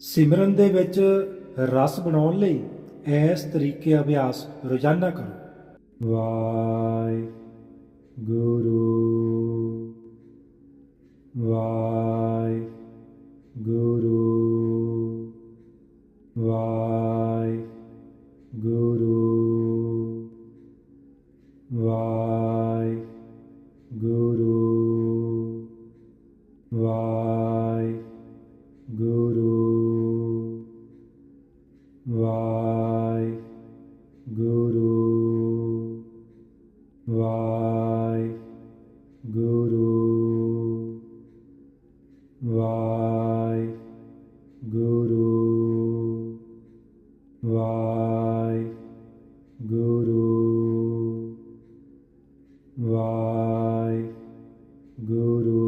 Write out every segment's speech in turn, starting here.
ਸਿਮਰਨ ਦੇ ਵਿੱਚ ਰਸ ਬਣਾਉਣ ਲਈ ਇਸ ਤਰੀਕੇ ਅਭਿਆਸ ਰੋਜ਼ਾਨਾ ਕਰੋ। ਵਾਹਿ ਗੁਰੂ ਵਾਹਿ ਗੁਰੂ ਵਾਹਿ ਗੁਰੂ ਵਾਹਿ ਗੁਰੂ ਵਾਹਿ ਗੁਰੂ Guru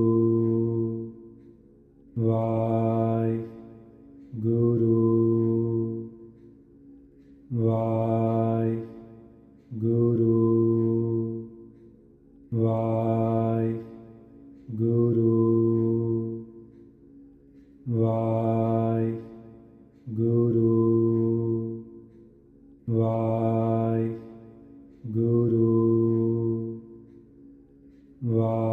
Wow.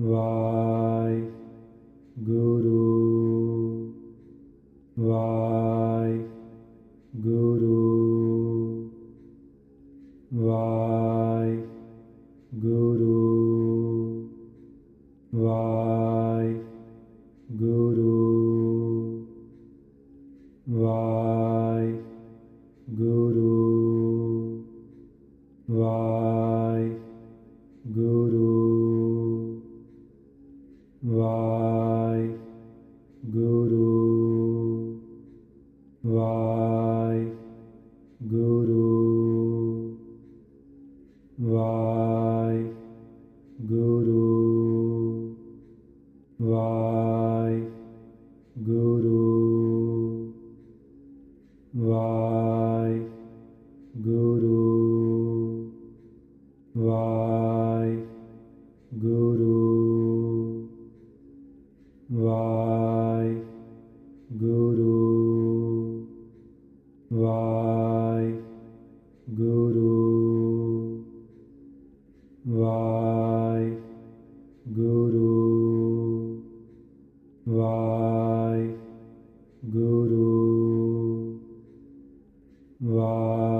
va Wow.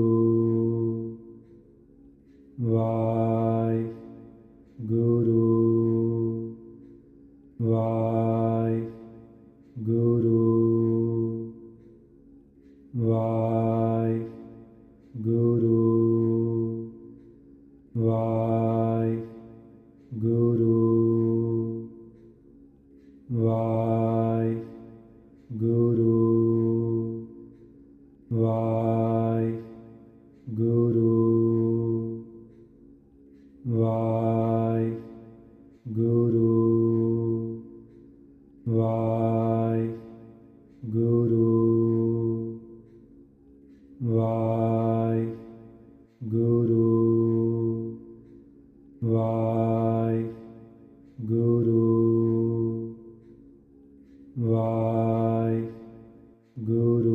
Guru.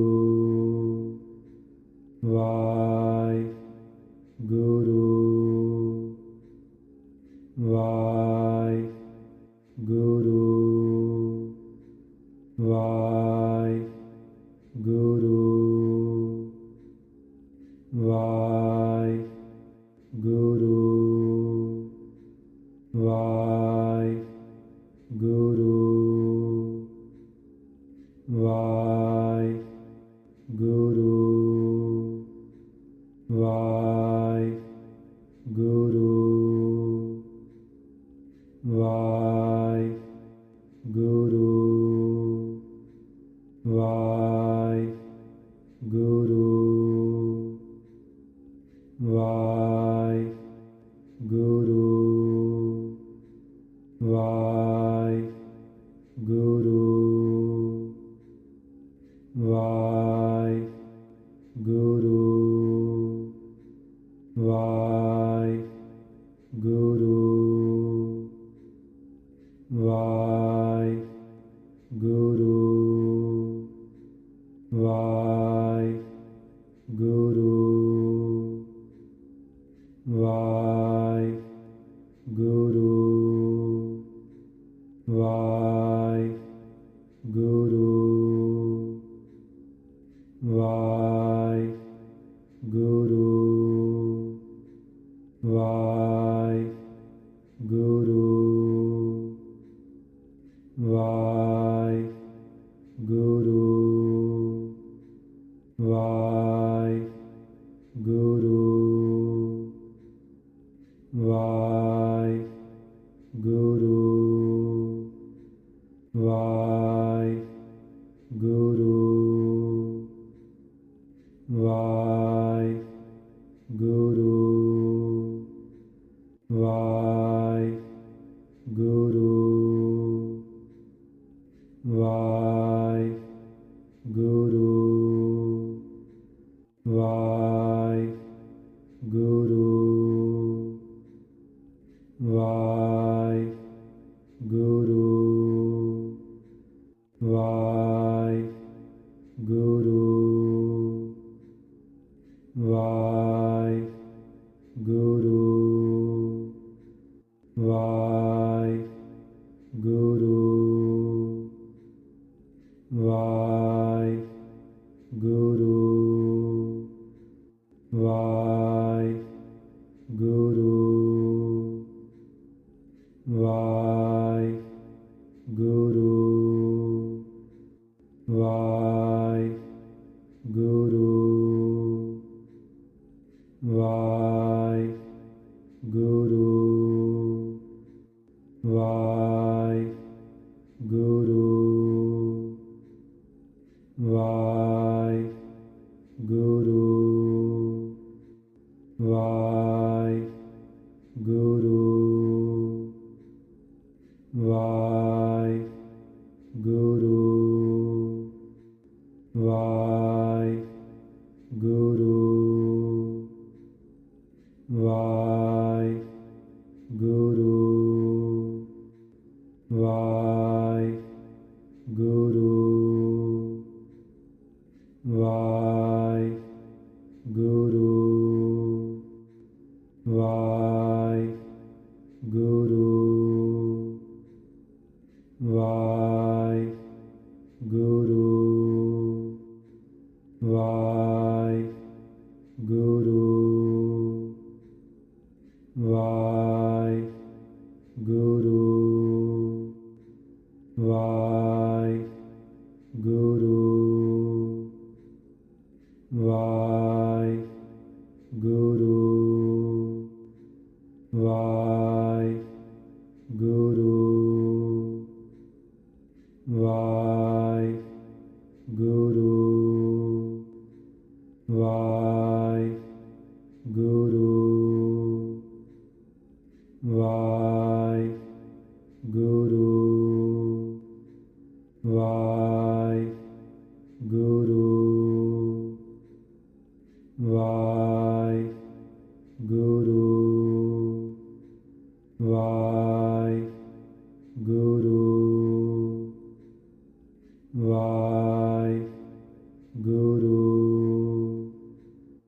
Shiva. Waheguru.